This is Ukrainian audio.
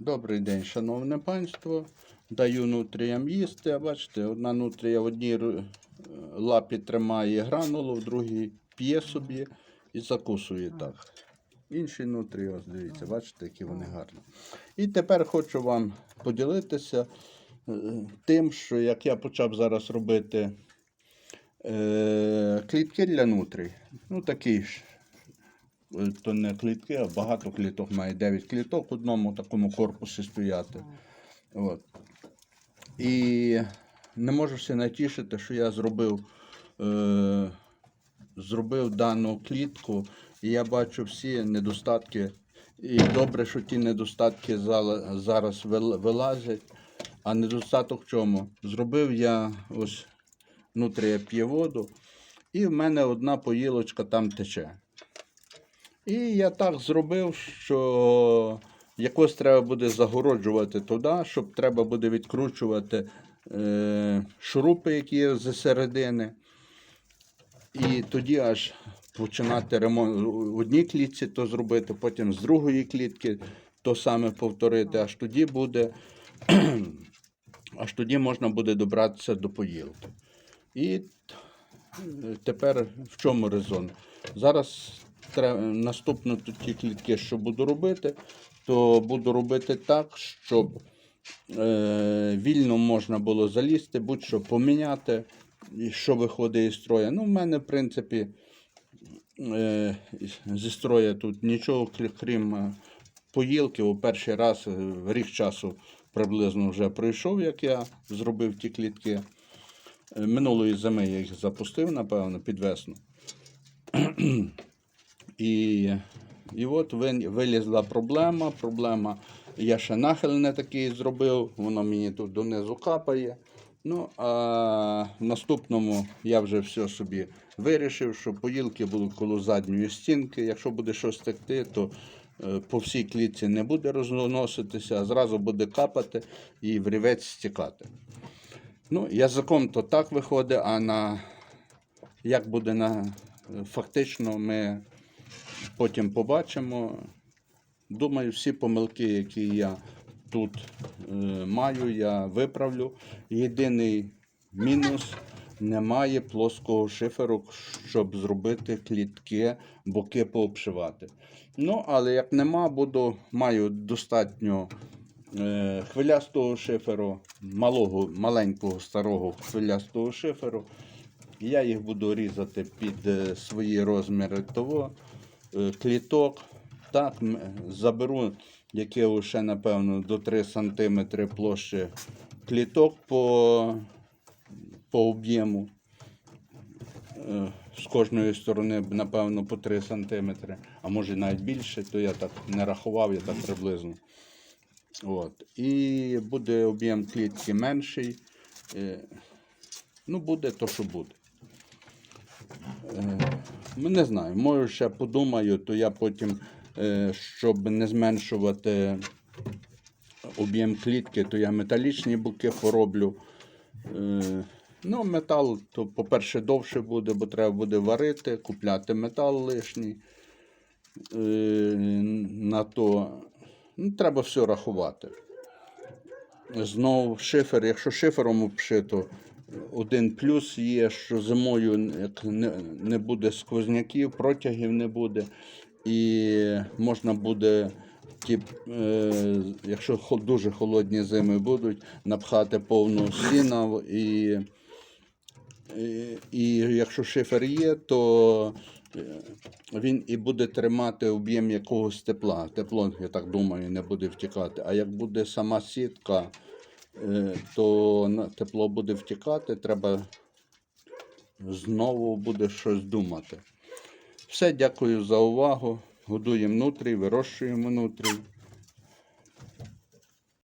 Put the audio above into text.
Добрий день, шановне панство. Даю нутріям їсти. Бачите, одна нутрія в одній лапі тримає гранулу, в другій п'є собі і закусує так. Інші нутрії, ось дивіться, бачите, які вони гарні. І тепер хочу вам поділитися е, тим, що як я почав зараз робити е, клітки для нутрій. Ну, такі ж е, то не клітки, а багато кліток має 9 кліток в одному такому корпусі стояти. От. І не можу себе натішити, що я зробив, е, зробив дану клітку, і я бачу всі недостатки. І добре, що ті недостатки зараз вилазять. А недостаток в чому? Зробив я ось внутрі воду, і в мене одна поїлочка там тече. І я так зробив, що якось треба буде загороджувати туди, щоб треба буде відкручувати е, шурупи, які є з середини. І тоді аж починати ремонт в одній клітці то зробити, потім з другої клітки то саме повторити, аж тоді буде, аж тоді можна буде добратися до поїлки. І е, тепер в чому резон? Зараз тут ті клітки, що буду робити, то буду робити так, щоб е, вільно можна було залізти, будь-що поміняти, що виходить із строя. Ну, в мене, в принципі, е, зі строя тут нічого, крім е, поїлки. У перший раз е, рік часу приблизно вже пройшов, як я зробив ті клітки. Е, Минулої зими я їх запустив, напевно, під весну. І, і от вилізла проблема. Проблема, я ще нахил не такий зробив, воно мені тут донизу капає. Ну, а в наступному я вже все собі вирішив, що поїлки будуть коло задньої стінки. Якщо буде щось текти, то е, по всій клітці не буде розноситися, а зразу буде капати і в рівець стікати. Ну, язиком то так виходить, а на як буде на фактично, ми потім побачимо. Думаю, всі помилки, які я тут е, маю, я виправлю. Єдиний мінус немає плоского шиферу, щоб зробити клітки, боки пообшивати. Ну, але як нема, буду, маю достатньо е, хвилястого шиферу, малого, маленького старого хвилястого шиферу. Я їх буду різати під е, свої розміри того, кліток. Так, заберу, яке ще, напевно, до 3 см площі кліток по, по об'єму. Е, З кожної сторони, напевно, по 3 см, а може навіть більше, то я так не рахував, я так приблизно. От. І буде об'єм клітки менший. Е, Ну, буде то, що буде. Ну, не знаю, може ще подумаю, то я потім, е, щоб не зменшувати об'єм клітки, то я металічні боки пороблю. Е, Ну, метал, то, по-перше, довше буде, бо треба буде варити, купляти метал лишній. Е, На то ну, треба все рахувати. Знову шифер, якщо шифером обшито, один плюс є, що зимою не, буде сквозняків, протягів не буде. І можна буде, ті, е, якщо дуже холодні зими будуть, напхати повну сіна. І, і, і якщо шифер є, то е, він і буде тримати об'єм якогось тепла. Тепло, я так думаю, не буде втікати. А як буде сама сітка, то на- тепло буде втікати, треба знову буде щось думати. Все, дякую за увагу. Годуємо нутрій, вирощуємо нутрій.